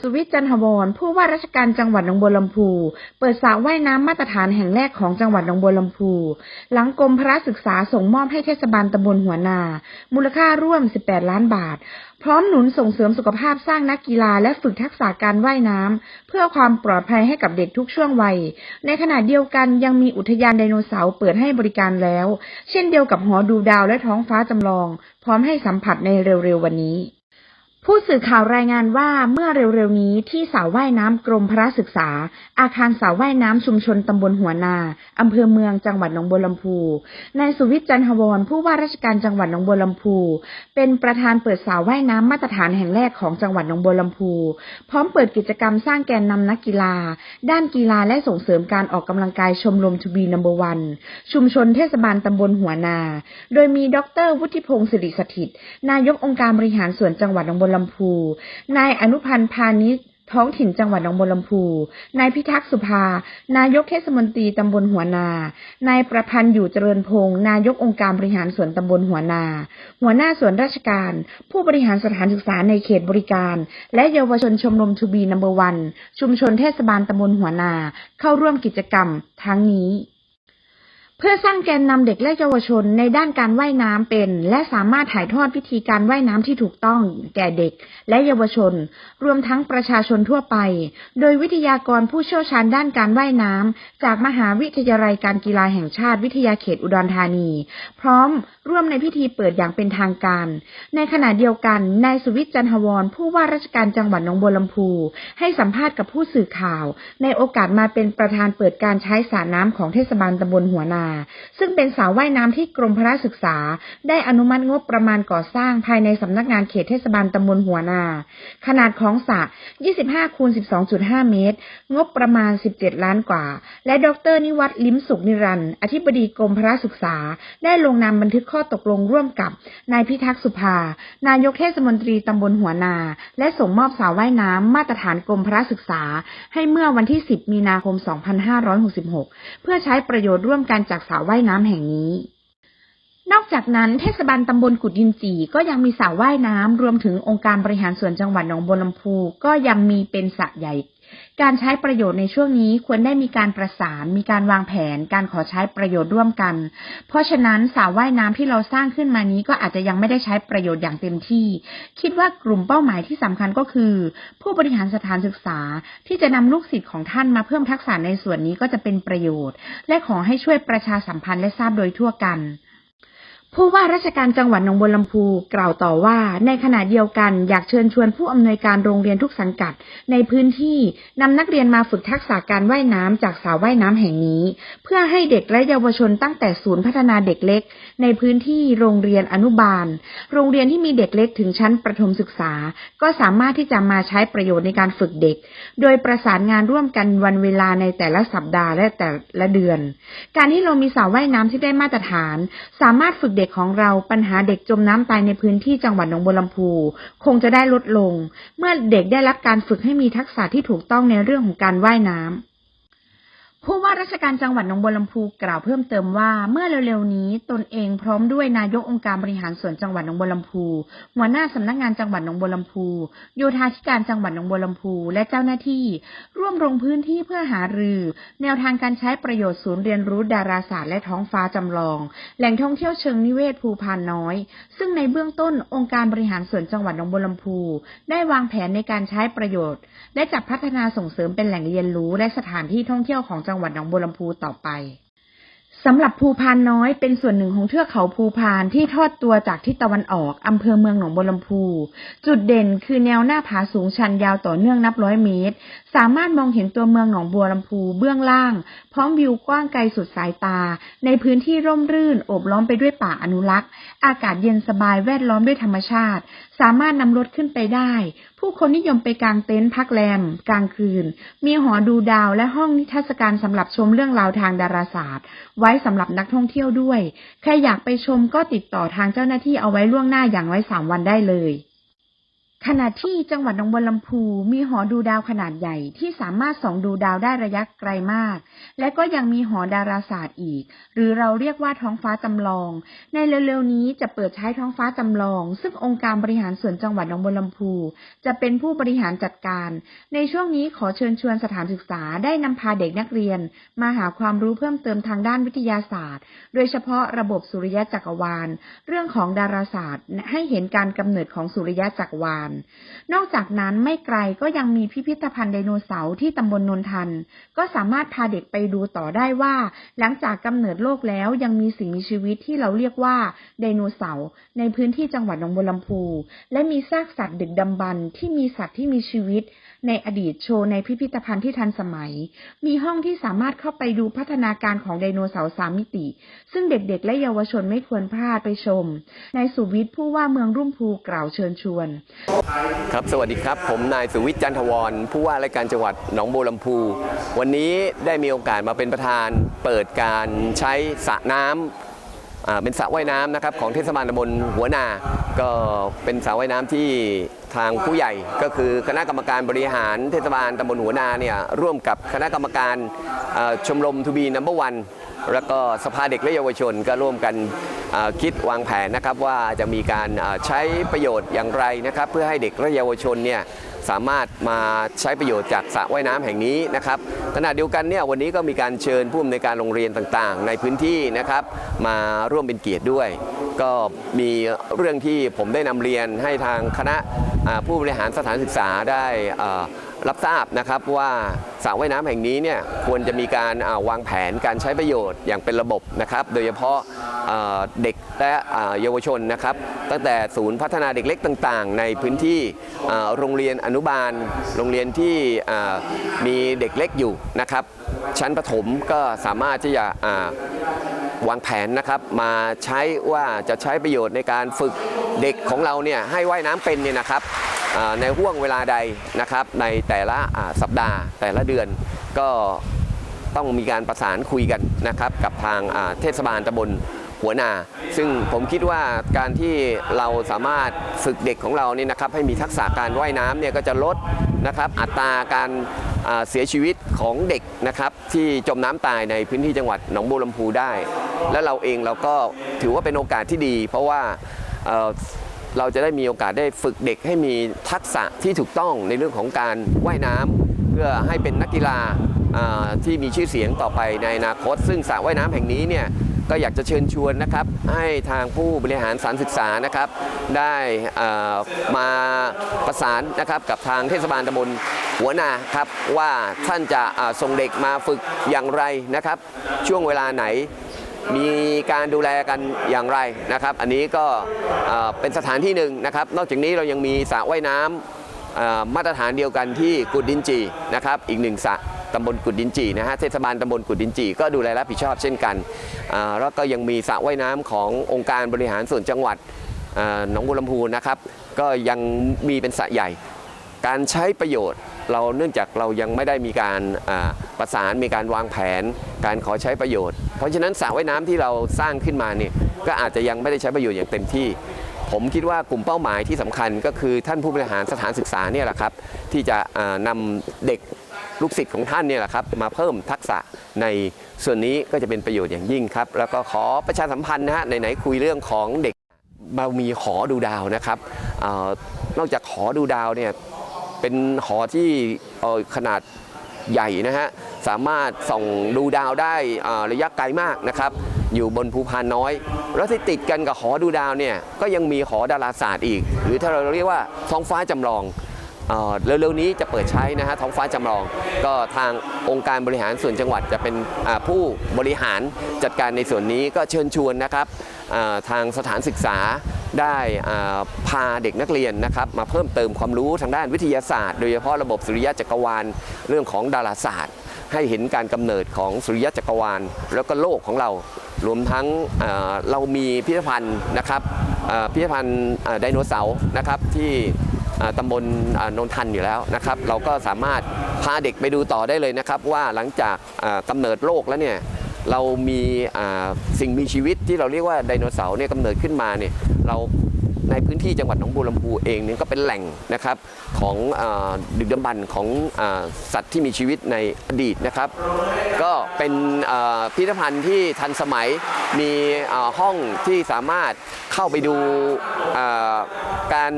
สุวิทย์จันทวรผู้ว่าราชการจังหวัดหนองบัวลำพู เปิดสระว่ายน้ำมาตรฐานแห่งแรกของจังหวัดหนองบัวลำพู หลังกรมพระศึกษาส่งมอบให้เทศบาลตำบลหัวนา มูลค่าร่วม 18 ล้านบาท พร้อมหนุนส่งเสริมสุขภาพสร้างนักกีฬาและฝึกทักษะการว่ายน้ำเพื่อความปลอดภัยให้กับเด็กทุกช่วงวัย ในขณะเดียวกันยังมีอุทยานไดโนเสาร์เปิดให้บริการแล้ว เช่นเดียวกับหอดูดาวและท้องฟ้าจำลอง พร้อมให้สัมผัสในเร็วๆวันนี้ ผู้สื่อข่าวรายงานว่าเมื่อเร็วๆนี้ที่สระว่ายน้ำกรมพระศึกษา อาคารสระว่ายน้ำชุมชนตำบลหัวนาอำเภอเมืองจังหวัดหนองบัวลำพูนายสุวิทย์จันทวรผู้ว่าราชการจังหวัดหนองบัวลำพู เป็นประธานเปิดสระว่ายน้ำมาตรฐานแห่งแรกของจังหวัดหนองบัวลำพู พร้อมเปิดกิจกรรมสร้างแกนนำนักกีฬา ด้านกีฬาและส่งเสริมการออกกำลังกายชมรมทูบีนัมเบอร์วันชุมชนเทศบาลตำบลหัวนา โดยมีดรวุฒิพงศ์สิริสถิตนายกองค์การบริหารส่วนจังหวัดหนองบัวลำพู นายอนุพันธ์พาณิชย์ท้องถิ่นจังหวัดหนองบัวลำพู นายพิทักษ์สุภา นายกเทศมนตรีตำบลหัวนา นายประพันธ์อยู่เจริญพงศ์นายกองค์การบริหารส่วนตำบลหัวนา หัวหน้าส่วนราชการ ผู้บริหารสถานศึกษาในเขตบริการ และเยาวชนชมรมทูบีนัมเบอร์วัน ชุมชนเทศบาลตำบลหัวนา เข้าร่วมกิจกรรมทั้งนี้ เพื่อสร้างแกนนำเด็กและเยาวชนในด้านการว่ายน้ำเป็น และสามารถถ่ายทอดวิธีการว่ายน้ำที่ถูกต้องแก่เด็กและเยาวชน รวมทั้งประชาชนทั่วไป โดยวิทยากรผู้เชี่ยวชาญด้านการว่ายน้ำจากมหาวิทยาลัยการกีฬาแห่งชาติวิทยาเขตอุดรธานี พร้อมร่วมในพิธีเปิดอย่างเป็นทางการ ในขณะเดียวกันนายสุวิทย์จันทวรผู้ว่าราชการจังหวัดหนองบัวลำพู ให้สัมภาษณ์กับผู้สื่อข่าว ในโอกาสมาเป็นประธานเปิดการใช้สระน้ำของเทศบาลตำบลหัวนาซึ่งเป็นสระว่ายน้ำที่กรมพระศึกษา ได้อนุมัติงบประมาณก่อสร้างภายในสำนักงานเขตเทศบาลตำบลหัวนา ขนาดของสระ 25 คูณ 12.5 เมตร งบประมาณ 17 ล้านกว่า และดรนิวัฒน์ลิ้มสุขนิรันด์อธิบดีกรมพระศึกษา ได้ลงนามบันทึกข้อตกลงร่วมกับ นายพิทักษ์สุภา นายกเทศมนตรีตำบลหัวนา และส่งมอบสระว่ายน้ำมาตรฐานกรมพระศึกษา ให้เมื่อวันที่ 10 มีนาคม 2566 เพื่อใช้ประโยชน์ร่วมกันจากากสระว่ายน้ำแห่งนี้ นอกจากนั้นเทศบาลตำบลกุดยินจีก็ยังมีสระว่ายน้ำรวมถึงองค์การบริหารส่วนจังหวัดหนองบัวลำพูก็ยังมีเป็นสระใหญ่ การใช้ประโยชน์ในช่วงนี้ควรได้มีการประสาน มีการวางแผน การขอใช้ประโยชน์ร่วมกัน เพราะฉะนั้นสระว่ายน้ำที่เราสร้างขึ้นมานี้ก็อาจจะยังไม่ได้ใช้ประโยชน์อย่างเต็มที่ คิดว่ากลุ่มเป้าหมายที่สำคัญก็คือ ผู้บริหารสถานศึกษาที่จะนำลูกศิษย์ของท่านมาเพิ่มทักษะในส่วนนี้ก็จะเป็นประโยชน์ และขอให้ช่วยประชาสัมพันธ์และทราบโดยทั่วกัน ผู้ว่าราชการจังหวัดหนองบัวลำพูกล่าวต่อว่า ในขณะเดียวกันอยากเชิญชวนผู้อำนวยการโรงเรียนทุกสังกัด ในพื้นที่นำนักเรียนมาฝึกทักษะการว่ายน้ำจากสระว่ายน้ำแห่งนี้ เพื่อให้เด็กและเยาวชนตั้งแต่ศูนย์พัฒนาเด็กเล็ก ในพื้นที่โรงเรียนอนุบาล โรงเรียนที่มีเด็กเล็กถึงชั้นประถมศึกษา ก็สามารถที่จะมาใช้ประโยชน์ในการฝึกเด็ก โดยประสานงานร่วมกันวันเวลาในแต่ละสัปดาห์และแต่ละเดือน การที่เรามีสระว่ายน้ำที่ได้มาตรฐาน สามารถฝึกเด็กของเราปัญหาเด็กจมน้ำตายในพื้นที่จังหวัดหนองบัวลำพูคงจะได้ลดลง เมื่อเด็กได้รับการฝึกให้มีทักษะที่ถูกต้องในเรื่องของการว่ายน้ำ ผู้ว่าราชการจังหวัดหนองบัวลำพูกล่าวเพิ่มเติมว่าเมื่อเร็วๆนี้ตนเองพร้อมด้วยนายกองค์การบริหารส่วนจังหวัดหนองบัวลำพูหัวหน้าสำนักงานจังหวัดหนองบัวลำพูโยธาธิการจังหวัดหนองบัวลำพูและเจ้าหน้าที่ร่วมลงพื้นที่เพื่อหารือ แนวทางการใช้ประโยชน์ศูนย์เรียนรู้ดาราศาสตร์และท้องฟ้าจำลอง แหล่งท่องเที่ยวเชิงนิเวศภูพานน้อย ซึ่งในเบื้องต้นองค์การบริหารส่วนจังหวัดหนองบัวลำพู ได้วางแผนในการใช้ประโยชน์ และจัดพัฒนาส่งเสริมเป็นแหล่งเรียนรู้และสถานที่ท่องเที่ยวของจังหวัดหนองบัวลำพูต่อไปสำหรับภูพานน้อยเป็นส่วนหนึ่งของเทือกเขาภูพานที่ทอดตัวจากทิศตะวันออกอำเภอเมืองหนองบัวลำพู จุดเด่นคือแนวหน้าผาสูงชันยาวต่อเนื่องนับร้อยเมตร สามารถมองเห็นตัวเมืองหนองบัวลำพูเบื้องล่าง พร้อมวิวกว้างไกลสุดสายตา ในพื้นที่ร่มรื่นโอบล้อมไปด้วยป่าอนุรักษ์ อากาศเย็นสบายแวดล้อมด้วยธรรมชาติ สามารถนำรถขึ้นไปได้ ผู้คนนิยมไปกางเต็นท์พักแรม กลางคืน มีหอดูดาวและห้องนิทรรศการสำหรับชมเรื่องราวทางดาราศาสตร์ ไว้สำหรับนักท่องเที่ยวด้วย ใครอยากไปชมก็ติดต่อทางเจ้าหน้าที่เอาไว้ล่วงหน้าอย่างไว้สามวันได้เลย ขณะที่จังหวัดหนองบัวลำพูมีหอดูดาวขนาดใหญ่ที่สามารถส่องดูดาวได้ระยะไกลมาก และก็ยังมีหอดาราศาสตร์อีก หรือเราเรียกว่าท้องฟ้าจำลอง ในเร็วๆนี้จะเปิดใช้ท้องฟ้าจำลอง ซึ่งองค์การบริหารส่วนจังหวัดหนองบัวลำพู จะเป็นผู้บริหารจัดการ ในช่วงนี้ขอเชิญชวนสถานศึกษาได้นำพาเด็กนักเรียน มาหาความรู้เพิ่มเติมทางด้านวิทยาศาสตร์ โดยเฉพาะระบบสุริยะจักรวาล เรื่องของดาราศาสตร์ ให้เห็นการกำเนิดของสุริยะจักรวาลนอกจากนั้นไม่ไกลก็ยังมีพิพิธภัณฑ์ไดโนเสาร์ที่ตำบลนนทัน ก็สามารถพาเด็กไปดูต่อได้ว่า หลังจากกำเนิดโลกแล้วยังมีสิ่งมีชีวิตที่เราเรียกว่าไดโนเสาร์ในพื้นที่จังหวัดหนองบัวลำพู และมีซากสัตว์ดึกดำบรรพ์ที่มีสัตว์ที่มีชีวิต ในอดีตโชว์ในพิพิธภัณฑ์ที่ทันสมัย มีห้องที่สามารถเข้าไปดูพัฒนาการของไดโนเสาร์สามมิติ ซึ่งเด็กๆ และเยาวชนไม่ควรพลาดไปชม นายสุวิทย์ผู้ว่าเมืองรุ่มพูกล่าวเชิญชวน ครับสวัสดีครับ ผมนายสุวิทย์จันทวรผู้ว่าราชการจังหวัดหนองบัวลำพู วันนี้ได้มีโอกาสมาเป็นประธาน เปิดการใช้สระน้ำอ่า เป็นสระว่ายน้ำนะครับของเทศบาลตำบลหัวนา ก็เป็นสระว่ายน้ำที่ทางผู้ใหญ่ก็คือคณะกรรมการบริหารเทศบาลตำบลหัวนาเนี่ยร่วมกับคณะกรรมการชมรมทูบีนัมเบอร์วันแล้วก็สภาเด็กและเยาวชนก็ร่วมกันคิดวางแผนนะครับว่าจะมีการใช้ประโยชน์อย่างไรนะครับ เพื่อให้เด็กและเยาวชนเนี่ย สามารถมาใช้ประโยชน์จากสระว่ายน้ำแห่งนี้นะครับขณะเดียวกันเนี่ยวันนี้ก็มีการเชิญผู้อำนวยการโรงเรียนต่างๆ ในพื้นที่นะครับมาร่วมเป็นเกียรติด้วย ก็มีเรื่องที่ผมได้นำเรียนให้ทางคณะผู้บริหารสถานศึกษาได้อ่อ รับทราบนะครับว่าสระว่ายน้ำแห่งนี้เนี่ยควรจะมีการาวางแผนการใช้ประโยชน์อย่างเป็นระบบนะครับ โดยเฉพาะเอ่อเด็กและเยาวชนนะครับ ตั้งแต่ศูนย์พัฒนาเด็กเล็กต่างๆ ในพื้นที่โรงเรียนอนุบาล โรงเรียนที่มีเด็กเล็กอยู่นะครับ ชั้นประถมก็สามารถที่จะอ่า วางแผนนะครับมาใช้ว่าจะใช้ประโยชน์ในการฝึกเด็กของเราเนี่ยให้ว่ายน้ำเป็นเนี่ยนะครับในห่วงเวลาใดนะครับในแต่ละสัปดาห์แต่ละเดือนก็ต้องมีการประสานคุยกันนะครับกับทางเทศบาลตำบลหัวนา ซึ่งผมคิดว่าการที่เราสามารถฝึกเด็กของเรานี่นะครับให้มีทักษะการว่ายน้ำเนี่ยก็จะลดนะครับอัตราการ เสียชีวิตของเด็กนะครับที่จมน้ำตายในพื้นที่จังหวัดหนองบัวลำพูได้ และเราเองเราก็ถือว่าเป็นโอกาสที่ดี เพราะว่าเราจะได้มีโอกาสได้ฝึกเด็กให้มีทักษะที่ถูกต้องในเรื่องของการว่ายน้ำเพื่อให้เป็นนักกีฬาอ่าที่มีชื่อเสียงต่อไปในอนาคต ซึ่งสระว่ายน้ำแห่งนี้เนี่ย ก็อยากจะเชิญชวนนะครับให้ทางผู้บริหารสารศึกษานะครับ ได้มาประสานนะครับกับทางเทศบาลตำบลหัวนาครับว่าท่านจะส่งเด็กมาฝึกอย่างไรนะครับ ช่วงเวลาไหนมีการดูแลกันอย่างไรนะครับ อันนี้ก็เป็นสถานที่หนึ่งนะครับ นอกจากนี้เรายังมีสระว่ายน้ำมาตรฐานเดียวกันที่กุดดินจีนะครับ อีกหนึ่งสระ ตำบลกุดดินจีนะฮะเทศบาลตำบลกุดดินจีก็ดูแลรับผิดชอบเช่นกันแล้วก็ยังมีสระว่ายน้ำขององค์การบริหารส่วนจังหวัดหนองบัวลำพูนะครับ ก็ยังมีเป็นสระใหญ่ การใช้ประโยชน์เราเนื่องจากเรายังไม่ได้มีการประสานมีการวางแผน การขอใช้ประโยชน์ เพราะฉะนั้นสระว่ายน้ำที่เราสร้างขึ้นมาเนี่ยก็อาจจะยังไม่ได้ใช้ประโยชน์อย่างเต็มที่ ผมคิดว่ากลุ่มเป้าหมายที่สำคัญก็คือท่านผู้บริหารสถานศึกษาเนี่ยแหละครับที่จะอ่านำเด็ก ลูกศิษย์ของท่านเนี่ยแหละครับมาเพิ่มทักษะในส่วนนี้ก็จะเป็นประโยชน์อย่างยิ่งครับ แล้วก็ขอประชาสัมพันธ์นะฮะไหนๆคุยเรื่องของเด็กเรามีหอดูดาวนะครับออนอกจากหอดูดาวเนี่ยเป็นหอที่เอ่ขนาดใหญ่นะฮะสามารถส่องดูดาวได้ระยะไกลมากนะครับ อยู่บนภูพานน้อย แล้วที่ติดกันกับหอดูดาวเนี่ยก็ยังมีหอดาราศาสตร์อีก หรือถ้าเราเรียกว่าท้องฟ้าจำลอง เร็วๆนี้จะเปิดใช้นะฮะท้องฟ้าจำลอง ก็ทางองค์การบริหารส่วนจังหวัดจะเป็นผู้บริหารจัดการในส่วนนี้ก็เชิญชวนนะครับทางสถานศึกษาได้พาเด็กนักเรียนนะครับมาเพิ่มเติมความรู้ทางด้านวิทยาศาสตร์ โดยเฉพาะระบบสุริยะจักรวาลเรื่องของดาราศาสตร์ ให้เห็นการกำเนิดของสุริยะจักรวาล แล้วก็โลกของเรา รวมทั้งเรามีพิพิธภัณฑ์นะครับพิพิธภัณฑ์ไดโนเสาร์นะครับที่ ตำบลนนทันอยู่แล้วนะครับ เราก็สามารถพาเด็กไปดูต่อได้เลยนะครับ ว่าหลังจากอ่ากำเนิดโลกแล้วเนี่ยเรามีสิ่งมีชีวิตที่เราเรียกว่าไดโนเสาร์เนี่ยกำเนิดขึ้นมาเนี่ยเราในพื้นที่จังหวัดหนองบัวลำพูเองเนี่ยก็เป็นแหล่งนะครับของอดึกดำบรรพ์ของอสัตว์ที่มีชีวิตในอดีตนะครับ ก็เป็นพิพิธภัณฑ์ที่ทันสมัยมีห้องที่สามารถเข้าไปดูการ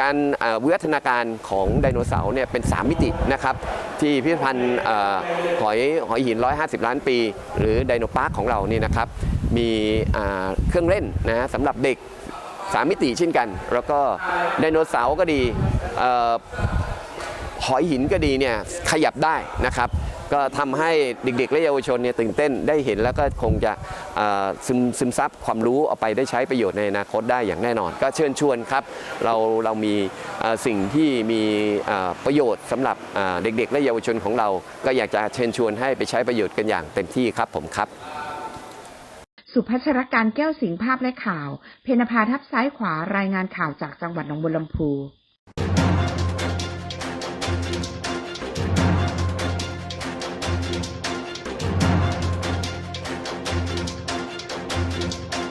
การเอ่อวิวัฒนาการของไดโนเสาร์เนี่ยเป็น 3 มิตินะครับที่พิพิธภัณฑ์เอ่อหอยหอยหิน 150 ล้านปี หรือไดโนพาร์คของเรานี่นะครับมีเครื่องเล่นนะสำหรับเด็ก 3 มิติเช่นกัน แล้วก็ไดโนเสาร์ก็ดีหอยหินก็ดีเนี่ยขยับได้นะครับ ก็ทำให้เด็กๆ และเยาวชนเนี่ยตื่นเต้นได้เห็นแล้วก็คงจะ ซึมซึมซับความรู้เอาไปได้ใช้ประโยชน์ในอนาคตได้อย่างแน่นอน ก็เชิญชวนครับ เราเรามีสิ่งที่มีประโยชน์สำหรับเด็ก ๆ และเยาวชนของเรา ก็อยากจะเชิญชวนให้ไปใช้ประโยชน์กันอย่างเต็มที่ครับผมครับ สุพัชรการแก้วสิงภาพและข่าว เพนภาทับซ้ายขวารายงานข่าวจากจังหวัดหนองบัวลำพู